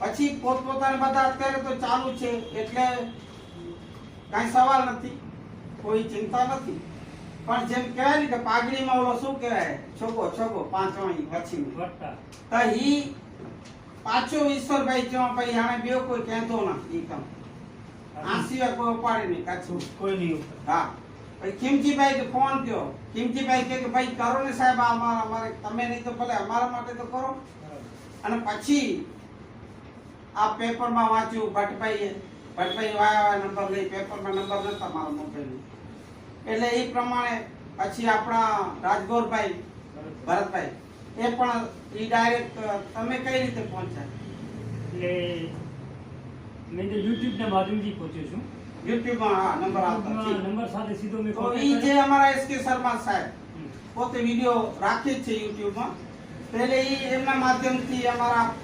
પછી પોતપોતાને બધા અત્યારે તો ચાલુ છે એટલે કાંઈ સવાલ નથી કોઈ ચિંતા નથી. પણ જેમ કહેવાય ને કે પાઘડીમાં ઓલો શું કહેવાય? છોકો છોકો પાંચવાણી પછી તો ઈ પાછો ઈશ્વરભાઈ જેવા ભાઈ આને બે કોઈ કહેતો નથી ઈ કામ. આ સિવાય કોઈ ઉપાડે નહીં કાચું. કોઈ નહીં હા. પછી ખીમજીભાઈ કે ફોન કયો ખીમજીભાઈ કે ભાઈ કરો ને સાહેબ અમારા અમારે તમે નહીં તો ભલે અમારા માટે તો કરો. અને પછી આ પેપરમાં વાંચ્યું ભટ્ટભાઈએ ભટ્ટભાઈ વાયા વાયા નંબર લઈ પેપરમાં નંબર નતા મારા મોબાઈલનો. એટલે એ પ્રમાણે પછી આપણા રાજગોરભાઈ ભરતભાઈ એ પણ એ ડાયરેક્ટ તમે કઈ રીતે પહોંચ્યા? એટલે મેં તો યુટ્યુબના માધ્યમથી પહોંચ્યો છું. યુટ્યુબમાં હા નંબર આવતા નંબર સાથે સીધો મેં તો એ જે અમારા એસ કે શર્મા સાહેબ પોતે વીડિયો રાખે છે યુટ્યુબમાં પહેલે એટલે એ એમના માધ્યમથી અમારા